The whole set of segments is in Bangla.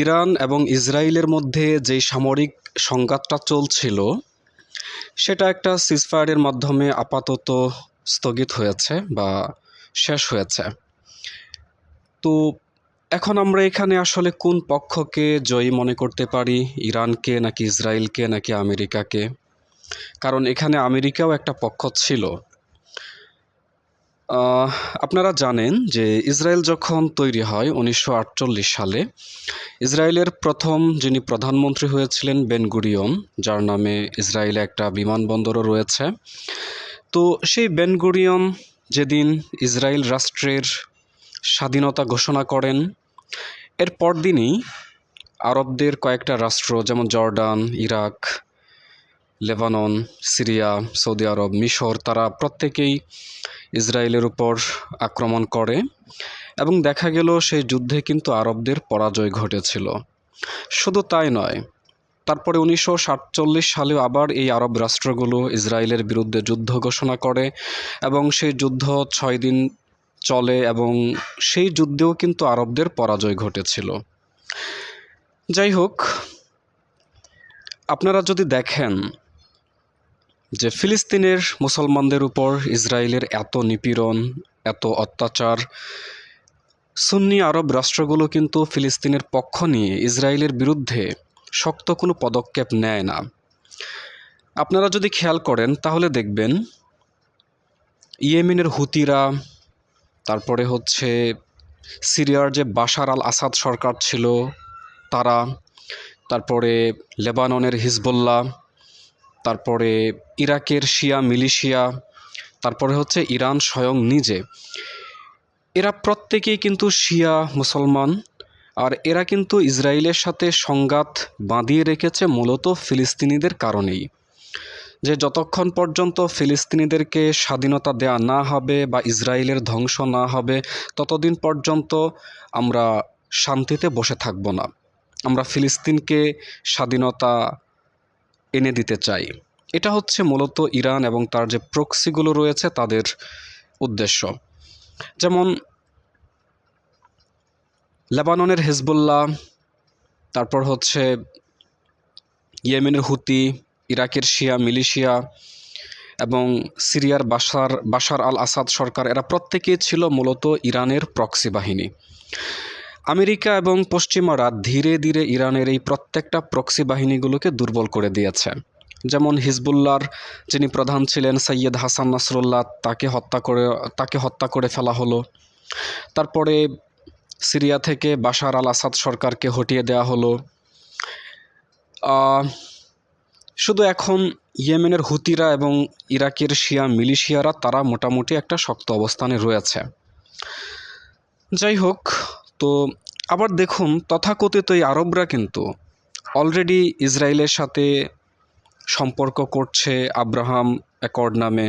ইরান এবং ইসরায়েলের মধ্যে যে সামরিক সংঘাতটা চলছিল, সেটা একটা সিজফায়ারের মাধ্যমে আপাতত স্থগিত হয়েছে বা শেষ হয়েছে। তো এখন আমরা এখানে আসলে কোন পক্ষকে জয়ী মনে করতে পারি? ইরানকে নাকি ইসরায়েলকে নাকি আমেরিকাকে? কারণ এখানে আমেরিকাও একটা পক্ষ ছিল। আপনারা জানেন যে ইসরায়েল যখন তৈরি হয় উনিশশো আটচল্লিশ সালে, ইসরায়েলের প্রথম যিনি প্রধানমন্ত্রী হয়েছিলেন বেনগুরিয়ন যার নামে ইসরায়েলে একটা বিমানবন্দরও রয়েছে। তো সেই বেনগুরিয়ন যেদিন ইসরায়েল রাষ্ট্রের স্বাধীনতা ঘোষণা করেন, এর পরদিনই আরবদের কয়েকটা রাষ্ট্র যেমন Jordan, Iraq, Lebanon, Syria, Saudi Arab, মিশর, তারা প্রত্যেকেই ইসরায়েলের উপর আক্রমণ করে এবং দেখা গেল সেই যুদ্ধে কিন্তু আরবদের পরাজয় ঘটেছিল। শুধু তাই নয়, তারপরে উনিশশো সালেও আবার এই আরব রাষ্ট্রগুলো ইসরায়েলের বিরুদ্ধে যুদ্ধ ঘোষণা করে এবং সেই যুদ্ধ ছয় দিন চলে এবং সেই যুদ্ধেও কিন্তু আরবদের পরাজয় ঘটেছিল। যাই হোক, আপনারা যদি দেখেন যে ফিলিস্তিনের মুসলমানদের উপর ইসরায়েলের এত নিপীড়ন, এত অত্যাচার, সুন্নি আরব রাষ্ট্রগুলো কিন্তু ফিলিস্তিনের পক্ষ নিয়ে ইসরায়েলের বিরুদ্ধে শক্ত কোনো পদক্ষেপ নেয় না। আপনারা যদি খেয়াল করেন, তাহলে দেখবেন ইয়েমেনের হুতিরা, তারপরে হচ্ছে সিরিয়ার যে বাশার আল আসাদ সরকার ছিল, তারা, তারপরে লেবাননের হিজবুল্লাহ তারপরে ইরাকের শিয়া মিলিশিয়া, তারপরে হচ্ছে ইরান স্বয়ং নিজে। এরা প্রত্যেকেই কিন্তু শিয়া মুসলমান, আর এরা কিন্তু ইসরায়েলের সাথে সংঘাত বাঁধিয়ে রেখেছে মূলত ফিলিস্তিনিদের কারণেই। যে যতক্ষণ পর্যন্ত ফিলিস্তিনিদেরকে স্বাধীনতা দেয়া না হবে বা ইসরায়েলের ধ্বংস না হবে, ততদিন পর্যন্ত আমরা শান্তিতে বসে থাকব না। আমরা ফিলিস্তিনকে স্বাধীনতা এনে দিতে চাই। এটা হচ্ছে মূলত ইরান এবং তার যে প্রক্সিগুলো রয়েছে তাদের উদ্দেশ্য। যেমন লেবাননের হেজবুল্লাহ, তারপর হচ্ছে ইয়েমেনের হুতি, ইরাকের শিয়া, মিলিশিয়া এবং সিরিয়ার বাসার বাশার আল আসাদ সরকার, এরা প্রত্যেকেই ছিল মূলত ইরানের প্রক্সি বাহিনী। আমেরিকা এবং পশ্চিমারা ধীরে ধীরে ইরানের এই প্রত্যেকটা প্রক্সি বাহিনীগুলোকে দুর্বল করে দিয়েছে যেমন হিজবুল্লাহর, যিনি প্রধান ছিলেন সৈয়দ হাসান নাসরুল্লাহ, তাকে হত্যা করে, তাকে হত্যা করে ফেলা হলো। তারপরে সিরিয়া থেকে বাশার আল আসাদ সরকারকে হটিয়ে দেওয়া হলো। শুধু এখন ইয়েমেনের হুতিরা এবং ইরাকের শিয়া মিলিশিয়ারা, তারা মোটামুটি একটা শক্ত অবস্থানে রয়েছে। যাই হোক তো আবার দেখুন, তথাকথিত এই আরবরা কিন্তু অলরেডি ইসরায়েলের সাথে সম্পর্ক করছে আব্রাহাম অ্যাকর্ড নামে।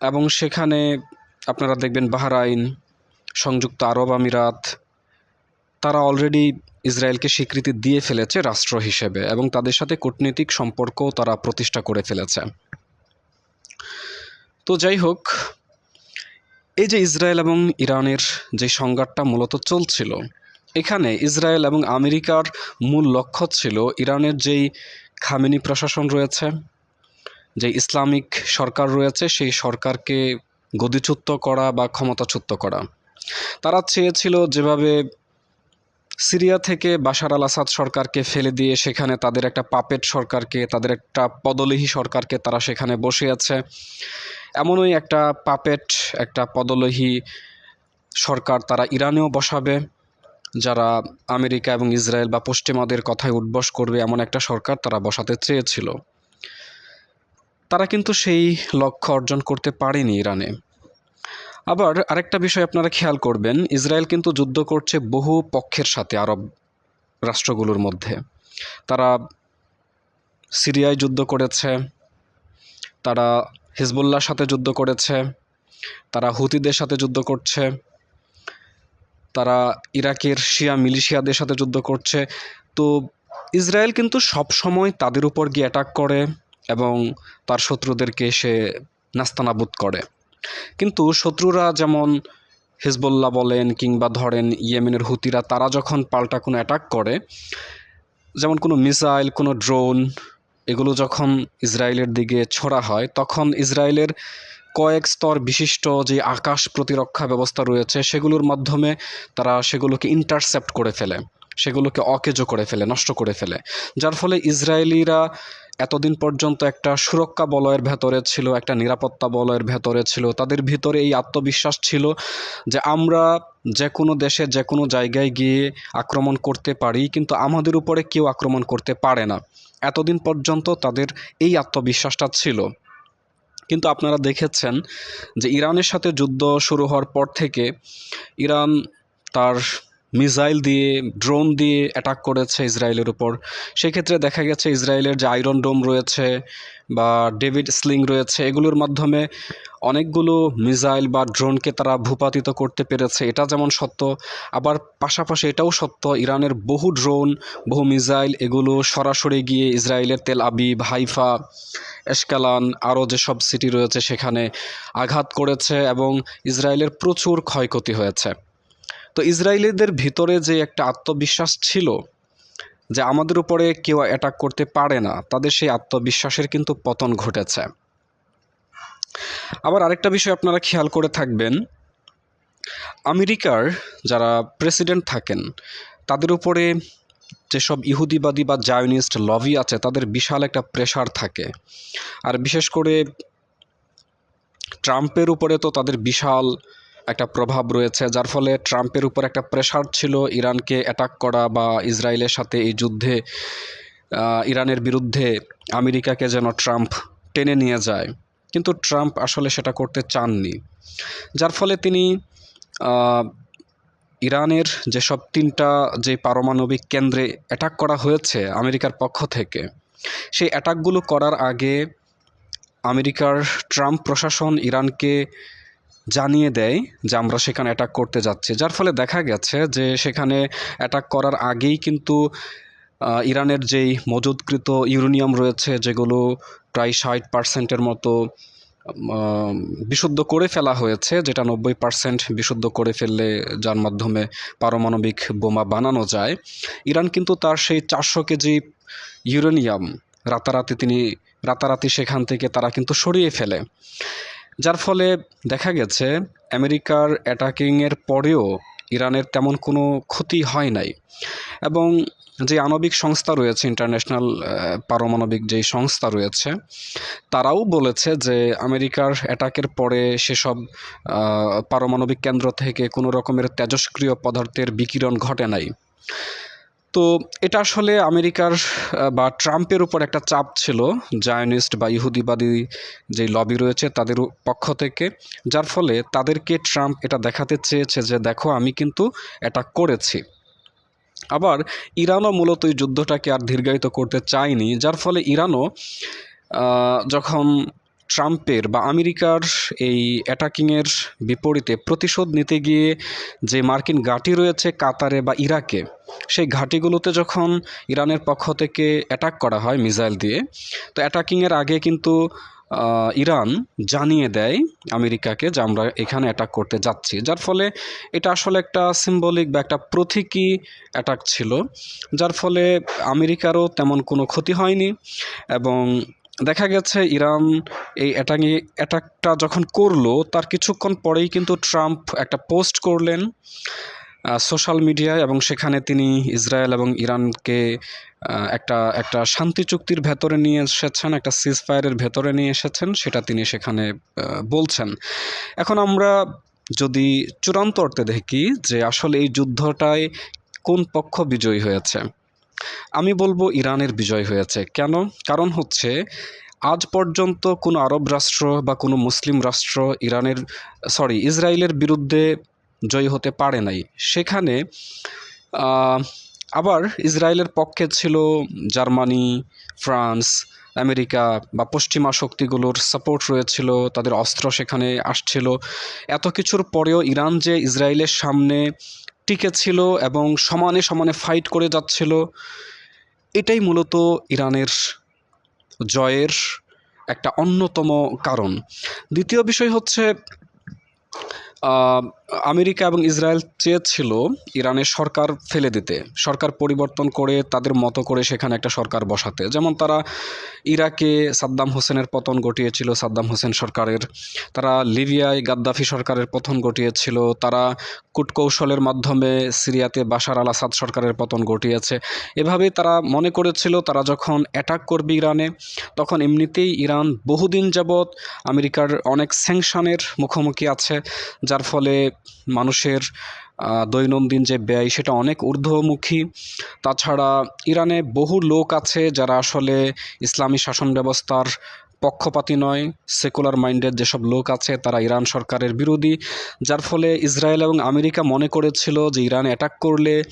এবং সেখানে আপনারা দেখবেন বাহরাইন, সংযুক্ত আরব আমিরাত, তারা অলরেডি ইসরায়েলকে স্বীকৃতি দিয়ে ফেলেছে রাষ্ট্র হিসেবে এবং তাদের সাথে কূটনৈতিক সম্পর্কও তারা প্রতিষ্ঠা করে ফেলেছে। তো যাই হোক এই যে ইসরায়েল এবং ইরানের যে সংঘাতটা মূলত চলছিল, এখানে ইসরায়েল এবং আমেরিকার মূল লক্ষ্য ছিল ইরানের যেই খামেনি প্রশাসন রয়েছে, যে ইসলামিক সরকার রয়েছে, সেই সরকারকে গদিচ্যুত করা বা ক্ষমতাচ্যুত করা। তারা চেয়েছিল যেভাবে সিরিয়া থেকে বাশার আল আসাদ সরকারকে ফেলে দিয়ে সেখানে তাদের একটা পাপেট সরকারকে, তাদের একটা পদলেহী সরকারকে তারা সেখানে বসে আছে। এমনই একটা পাপেট, একটা পদলেহী সরকার তারা ইরানেও বসাবে, যারা আমেরিকা এবং ইসরায়েল বা পশ্চিমাদের কথায় উদ্বস করবে, এমন একটা সরকার তারা বসাতে চেয়েছিল। তারা কিন্তু সেই লক্ষ্য অর্জন করতে পারেনি ইরানে। আবার আরেকটা বিষয় আপনারা খেয়াল করবেন, ইসরায়েল কিন্তু যুদ্ধ করছে বহু পক্ষের সাথে আরব রাষ্ট্রগুলোর মধ্যে। তারা সিরিয়ায় যুদ্ধ করেছে, তারা হিজবুল্লাহর সাথে যুদ্ধ করেছে, তারা হুতিদের সাথে যুদ্ধ করছে, তারা ইরাকের শিয়া মিলিশিয়াদের সাথে যুদ্ধ করছে। তো ইসরায়েল কিন্তু সব সময় তাদের উপর গিয়ে অ্যাটাক করে এবং তার শত্রুদেরকে সে নাস্তানাবুদ করে। কিন্তু শত্রুরা যেমন হিজবুল্লাহ বলেন কিংবা ধরেন ইয়েমেনের হুতিরা, তারা যখন পাল্টা কোনো অ্যাটাক করে, যেমন কোনো মিসাইল, কোনো ড্রোন এগুলো যখন ইসরায়েলের দিকে ছোড়া হয়, তখন ইসরায়েলের কয়েক স্তর বিশিষ্ট যে আকাশ প্রতিরক্ষা ব্যবস্থা রয়েছে, সেগুলোর মাধ্যমে তারা সেগুলোকে ইন্টারসেপ্ট করে ফেলে, সেগুলোকে অকেজো করে ফেলে, নষ্ট করে ফেলে। যার ফলে ইসরায়েলিরা এতদিন পর্যন্ত একটা সুরক্ষা বলয়ের ভেতরে ছিল, একটা নিরাপত্তা বলয়ের ভেতরে ছিল, তাদের ভিতরে এই আত্মবিশ্বাস ছিল যে আমরা যে কোনো দেশে, যে কোনো জায়গায় গিয়ে আক্রমণ করতে পারি, কিন্তু আমাদের উপরে কেউ আক্রমণ করতে পারে না। এতদিন পর্যন্ত তাদের এই আত্মবিশ্বাসটা ছিল। কিন্তু আপনারা দেখেছেন যে ইরানের সাথে যুদ্ধ শুরু হওয়ার পর থেকে ইরান তার মিসাইল দিয়ে, ড্রোন দিয়ে অ্যাটাক করেছে ইসরায়েলের উপর। সেক্ষেত্রে দেখা গেছে ইসরায়েলের যে আয়রন ডোম রয়েছে বা ডেভিড স্লিং রয়েছে, এগুলোর মাধ্যমে অনেকগুলো মিসাইল বা ড্রোনকে তারা ভূপাতিত করতে পেরেছে। এটা যেমন সত্য, আবার পাশাপাশি এটাও সত্য, ইরানের বহু ড্রোন, বহু মিসাইল এগুলো সরাসরি গিয়ে ইসরায়েলের তেল আবিব, হাইফা, এশকালান, আরও যেসব সিটি রয়েছে সেখানে আঘাত করেছে এবং ইসরায়েলের প্রচুর ক্ষয়ক্ষতি হয়েছে। তো ইসরায়েলিদের ভিতরে যে একটা আত্মবিশ্বাস ছিল যে আমাদের উপরে কেউ অ্যাটাক করতে পারে না, তাদের সেই আত্মবিশ্বাসের কিন্তু পতন ঘটেছে। আবার আরেকটা বিষয় আপনারা খেয়াল করে থাকবেন, আমেরিকার যারা প্রেসিডেন্ট থাকেন, তাদের উপরে যেসব ইহুদিবাদী বা জায়নিস্ট লবি আছে, তাদের বিশাল একটা প্রেশার থাকে। আর বিশেষ করে ট্রাম্পের উপরে তো তাদের বিশাল একটা প্রভাব রয়েছে, যার ফলে ট্রাম্পের উপর একটা প্রেশার ছিল ইরানকে অ্যাটাক করা বা ইসরায়েলের সাথে এই যুদ্ধে ইরানের বিরুদ্ধে আমেরিকাকে যেন ট্রাম্প টেনে নিয়ে যায়। কিন্তু ট্রাম্প আসলে সেটা করতে চাননি, যার ফলে তিনি ইরানের যেসব তিনটা যে পারমাণবিক কেন্দ্রে অ্যাটাক করা হয়েছে আমেরিকার পক্ষ থেকে, সেই অ্যাটাকগুলো করার আগে আমেরিকার ট্রাম্প প্রশাসন ইরানকে জানিয়ে দেয় যে আমরা সেখানে অ্যাটাক করতে যাচ্ছি। যার ফলে দেখা গেছে যে সেখানে অ্যাটাক করার আগেই কিন্তু ইরানের যেই মজুদকৃত ইউরেনিয়াম রয়েছে, যেগুলো প্রায় ষাট পার্সেন্টের মতো বিশুদ্ধ করে ফেলা হয়েছে, যেটা নব্বই পার্সেন্ট বিশুদ্ধ করে ফেললে যার মাধ্যমে পারমাণবিক বোমা বানানো যায়। ইরান কিন্তু তার সেই চারশো কেজি ইউরেনিয়াম রাতারাতি তিনি, রাতারাতি সেখান থেকে তারা কিন্তু সরিয়ে ফেলে। যার ফলে দেখা গেছে আমেরিকার অ্যাটাকিংয়ের পরেও ইরানের তেমন কোনো ক্ষতি হয় নাই। এবং যে আণবিক সংস্থা রয়েছে ইন্টারন্যাশনাল পারমাণবিক যেই সংস্থা রয়েছে, তারাও বলেছে যে আমেরিকার অ্যাটাকের পরে সেসব পারমাণবিক কেন্দ্র থেকে কোনো রকমের তেজস্ক্রিয় পদার্থের বিকিরণ ঘটে নাই। তো এটা আসলে আমেরিকার বা ট্রাম্পের উপর একটা চাপ ছিল, জায়নিস্ট বা ইহুদিবাদী যে লবি রয়েছে তাদের পক্ষ থেকে, যার ফলে তাদেরকে ট্রাম্প এটা দেখাতে চেয়েছে যে, দেখো, আমি কিন্তু এটা করেছি। আবার ইরানও মূলত এই যুদ্ধটাকে আর দীর্ঘায়িত করতে চায়নি, যার ফলে ইরানও যখন ট্রাম্পের বা আমেরিকার এই অ্যাটাকিংয়ের বিপরীতে প্রতিশোধ নিতে গিয়ে যে মার্কিন ঘাঁটি রয়েছে কাতারে বা ইরাকে, সেই ঘাঁটিগুলোতে যখন ইরানের পক্ষ থেকে অ্যাটাক করা হয় মিসাইল দিয়ে, তো অ্যাটাকিংয়ের আগে কিন্তু ইরান জানিয়ে দেয় আমেরিকাকে যে আমরা এখানে অ্যাটাক করতে যাচ্ছি। যার ফলে এটা আসলে একটা সিম্বলিক বা একটা প্রতীকী অ্যাটাক ছিল, যার ফলে আমেরিকারও তেমন কোনো ক্ষতি হয়নি এবং দেখা গেছে ইরান এই অ্যাটাকি অ্যাটাকটা যখন করল, তার কিছুক্ষণ পরেই কিন্তু ট্রাম্প একটা পোস্ট করলেন সোশ্যাল মিডিয়ায় এবং সেখানে তিনি ইসরায়েল এবং ইরানকে একটা একটা শান্তি চুক্তির ভেতরে নিয়ে এসেছেন, একটা সিজ ফায়ারের ভেতরে নিয়ে এসেছেন, সেটা তিনি সেখানে বলছেন। এখন আমরা যদি চূড়ান্ত অর্থে দেখি যে আসলে এই যুদ্ধটায় কোন পক্ষ বিজয়ী হয়েছে। আমি বলব ইরানের বিজয় হয়েছে। কেন? কারণ হচ্ছে, আজ পর্যন্ত কোনো আরব রাষ্ট্র বা কোনো মুসলিম রাষ্ট্র ইরানের, সরি, ইসরায়েলের বিরুদ্ধে জয়ী হতে পারে নাই। সেখানে আবার ইসরায়েলের পক্ষে ছিল জার্মানি, ফ্রান্স, আমেরিকা বা পশ্চিমা শক্তিগুলোর সাপোর্ট রয়েছিল, তাদের অস্ত্র সেখানে আসছিল। এত কিছুর পরেও ইরান যে ইসরায়েলের সামনে টিকে ছিল এবং সমানে সমানে ফাইট করে যাচ্ছিল। এটাই মূলত ইরানের জয়ের একটা অন্যতম কারণ। দ্বিতীয় বিষয় হচ্ছে আমেরিকা এবং ইসরায়েল চেয়েছিল ইরানের সরকার ফেলে দিতে। সরকার পরিবর্তন করে তাদের মতো করে সেখানে একটা সরকার বসাতে। যেমন তারা ইরাকে সাদ্দাম হোসেনের পতন ঘটিয়েছিল, সাদ্দাম হোসেন সরকারের। তারা লিবিয়ায় গাদ্দাফি সরকারের পতন ঘটিয়েছিল। তারা কূটকৌশলের মাধ্যমে সিরিয়াতে বাশার আল আসাদ সরকারের পতন ঘটিয়েছে। এভাবেই তারা মনে করেছিল, তারা যখন অ্যাটাক করবে ইরানে, তখন এমনিতেই ইরান বহুদিন যাবৎ আমেরিকার অনেক স্যাংশনের মুখোমুখি আছে, যার ফলে মানুষের দৈনন্দিন যে ব্যয় সেটা অনেক ঊর্ধ্বমুখী। তাছাড়া ইরানে বহু লোক আছে যারা আসলে ইসলামী শাসন ব্যবস্থার পক্ষপাতী নয়, সেকুলার মাইন্ডের যেসব লোক আছে তারা ইরান সরকারের বিরোধী, যার ফলে ইসরায়েল এবং আমেরিকা মনে করেছিল যে ইরান অ্যাটাক করলে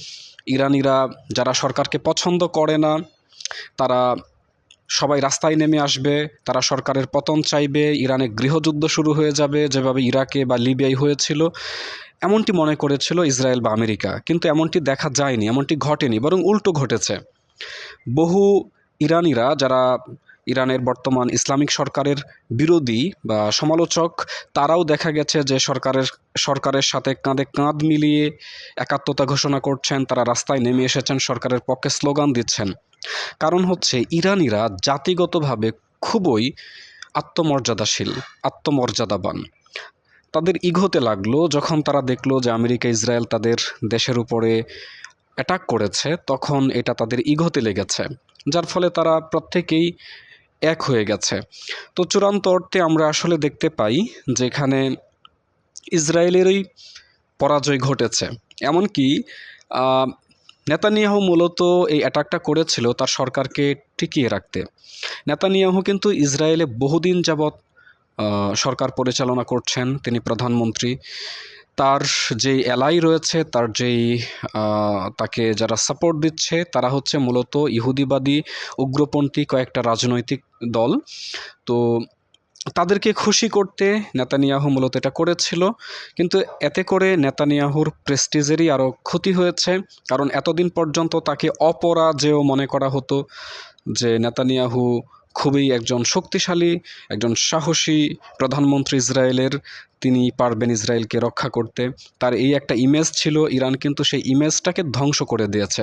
ইরানিরা যারা সরকারকে পছন্দ করে না, তারা সবাই রাস্তায় নেমে আসবে, তারা সরকারের পতন চাইবে, ইরানে গৃহযুদ্ধ শুরু হয়ে যাবে, যেভাবে ইরাকে বা লিবিয়ায় হয়েছিল, এমনটি মনে করেছিল ইসরায়েল বা আমেরিকা। কিন্তু এমনটি দেখা যায়নি, এমনটি ঘটেনি, বরং উল্টো ঘটেছে। বহু ইরানিরা যারা ইরানের বর্তমান ইসলামিক সরকারের বিরোধী বা সমালোচক, তারাও দেখা গেছে যে সরকারের সরকারের সাথে কাঁধে কাঁধ মিলিয়ে একাত্মতা ঘোষণা করছেন, তারা রাস্তায় নেমে এসেছেন, সরকারের পক্ষে স্লোগান দিচ্ছেন। কারণ হচ্ছে ইরানিরা জাতিগতভাবে খুবই আত্মমর্যাদাশীল, আত্মমর্যাদাবান। তাদের ইগোতে লাগল, যখন তারা দেখল যে আমেরিকা, ইসরায়েল তাদের দেশের উপরে অ্যাটাক করেছে, তখন এটা তাদের ইগোতে লেগেছে। যার ফলে তারা প্রত্যেকেই এক হয়ে গেছে। তো চূড়ান্ত অর্থে আমরা আসলে দেখতে পাই যেখানে ইসরায়েলেরই পরাজয় ঘটেছে। এমনকি নেতানিয়াহু মূলত এই অ্যাটাকটা করেছিল তার সরকারকে টিকিয়ে রাখতে। নেতানিয়াহু কিন্তু ইসরায়েলে বহুদিন যাবৎ সরকার পরিচালনা করছেন। তিনি প্রধানমন্ত্রী। তার যেই এলাই রয়েছে, তার যেই তাকে যারা সাপোর্ট দিচ্ছে, তারা হচ্ছে মূলত ইহুদিবাদী উগ্রপন্থী কয়েকটা রাজনৈতিক দল। তো তাদেরকে খুশি করতে নেতানিয়াহু মূলত এটা করেছিল। কিন্তু এতে করে নেতানিয়াহুর প্রেস্টিজেরই আরও ক্ষতি হয়েছে। কারণ এতদিন পর্যন্ত তাকে অপরাজেয় মনে করা হতো যে নেতানিয়াহু খুবই একজন শক্তিশালী, একজন সাহসী প্রধানমন্ত্রী ইসরায়েলের, তিনি পারবেন ইসরায়েলকে রক্ষা করতে। তার এই একটা ইমেজ ছিল ইরান, কিন্তু সেই ইমেজটাকে ধ্বংস করে দিয়েছে।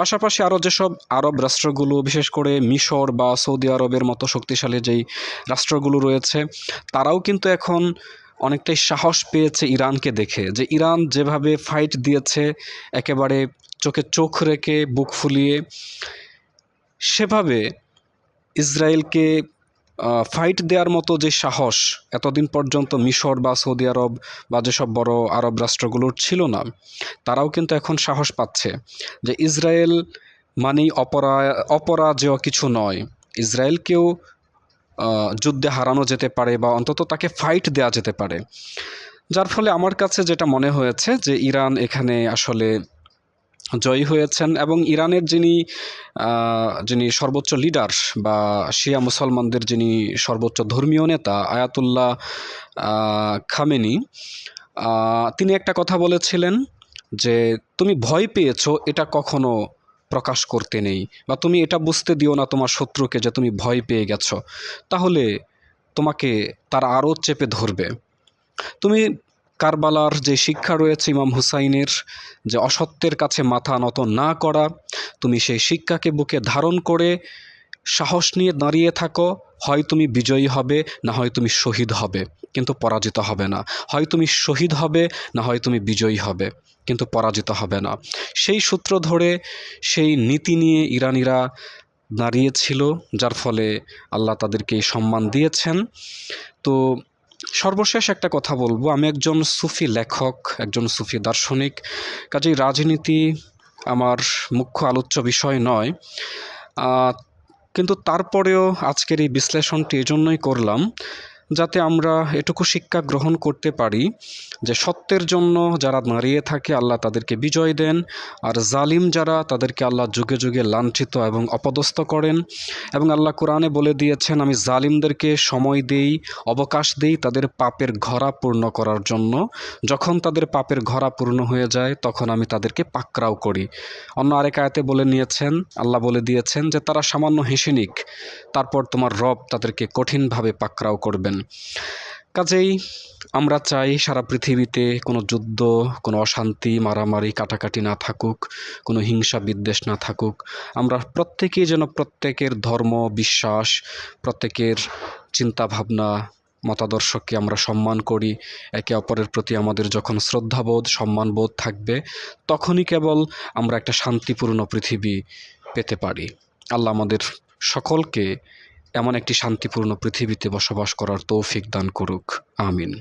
পাশাপাশি আরও যেসব আরব রাষ্ট্রগুলো, বিশেষ করে মিশর বা সৌদি আরবের মতো শক্তিশালী যেই রাষ্ট্রগুলো রয়েছে, তারাও কিন্তু এখন অনেকটাই সাহস পেয়েছে ইরানকে দেখে যে ইরান যেভাবে ফাইট দিয়েছে, একেবারে চোখে চোখ রেখে বুক ফুলিয়ে, সেভাবে ইসরায়েলকে ফাইট দেওয়ার মতো যে সাহস, এতদিন পর্যন্ত মিশর বা সৌদি আরব বা যেসব বড় আরব রাষ্ট্রগুলোর ছিল না, তারাও কিন্তু এখন সাহস পাচ্ছে যে ইসরায়েল মানেই অপরা, অপরাজেয় কিছু নয়। ইসরায়েলকেও যুদ্ধে হারানো যেতে পারে বা অন্তত তাকে ফাইট দেওয়া যেতে পারে। যার ফলে আমার কাছে যেটা মনে হয়েছে যে ইরান এখানে আসলে জয়ী হয়েছেন এবং ইরানের যিনি যিনি সর্বোচ্চ লিডার বা শিয়া মুসলমানদের যিনি সর্বোচ্চ ধর্মীয় নেতা, আয়াতুল্লাহ খামেনি তিনি একটা কথা বলেছিলেন যে, তুমি ভয় পেয়েছ, এটা কখনো প্রকাশ করতে নেই বা তুমি এটা বুঝতে দিও না তোমার শত্রুকে যে তুমি ভয় পেয়ে গেছো। তাহলে তোমাকে তারা আরও চেপে ধরবে। তুমি কারবালার যে শিক্ষা রয়েছে ইমাম হুসাইনের, যে অসত্যের কাছে মাথা নত না করা, তুমি সেই শিক্ষাকে বুকে ধারণ করে সাহস নিয়ে দাঁড়িয়ে থাকো, হয় তুমি বিজয়ী হবে, না হয় তুমি শহীদ হবে, কিন্তু পরাজিত হবে না। হয় তুমি শহীদ হবে, না হয় তুমি বিজয়ী হবে, কিন্তু পরাজিত হবে না। সেই সূত্র ধরে সেই নীতি নিয়ে ইরানিরা দাঁড়িয়েছিল, যার ফলে আল্লাহ তাদেরকে সম্মান দিয়েছেন। তো সর্বশেষ একটা কথা বলব। আমি একজন সুফি লেখক, একজন সুফি দার্শনিক। কাজেই রাজনীতি আমার মুখ্য আলোচ্য বিষয় নয়। কিন্তু তারপরেও আজকের এই বিশ্লেষণটি এজন্যই করলাম যাতে আমরা এটুকু শিক্ষা গ্রহণ করতে পারি যে সত্যের জন্য যারা দাঁড়িয়ে থাকে, আল্লাহ তাদেরকে বিজয় দেন। আর জালিম যারা, তাদেরকে আল্লাহ যুগে যুগে লাঞ্ছিত এবং অপদস্থ করেন। এবং আল্লাহ কোরআনে বলে দিয়েছেন, আমি জালিমদেরকে সময় দেই, অবকাশ দেই তাদের পাপের ঘরা পূর্ণ করার জন্য। যখন তাদের পাপের ঘরা পূর্ণ হয়ে যায়, তখন আমি তাদেরকে পাকড়াও করি। অন্য আরেক আয়াতে বলে নিয়েছেন, আল্লাহ বলে দিয়েছেন যে, তারা সামান্য হেসে নিক তারপর তোমার রব তাদেরকে কঠিনভাবে পাকড়াও করবেন। কাজেই আমরা চাই সারা পৃথিবীতে কোনো যুদ্ধ, কোনো অশান্তি, মারামারি, কাটাকাটি না থাকুক, কোনো হিংসা বিদ্বেষ না থাকুক। আমরা প্রত্যেকেই যেন প্রত্যেকের ধর্ম, বিশ্বাস, প্রত্যেকের চিন্তাভাবনা, মতাদর্শকে আমরা সম্মান করি। একে অপরের প্রতি আমাদের যখন শ্রদ্ধাবোধ, সম্মানবোধ থাকবে, তখনই কেবল আমরা একটা শান্তিপূর্ণ পৃথিবী পেতে পারি। আল্লাহ আমাদের সকলকে এমন একটি শান্তিপূর্ণ পৃথিবীতে বসবাস করার তৌফিক দান করুক। আমিন।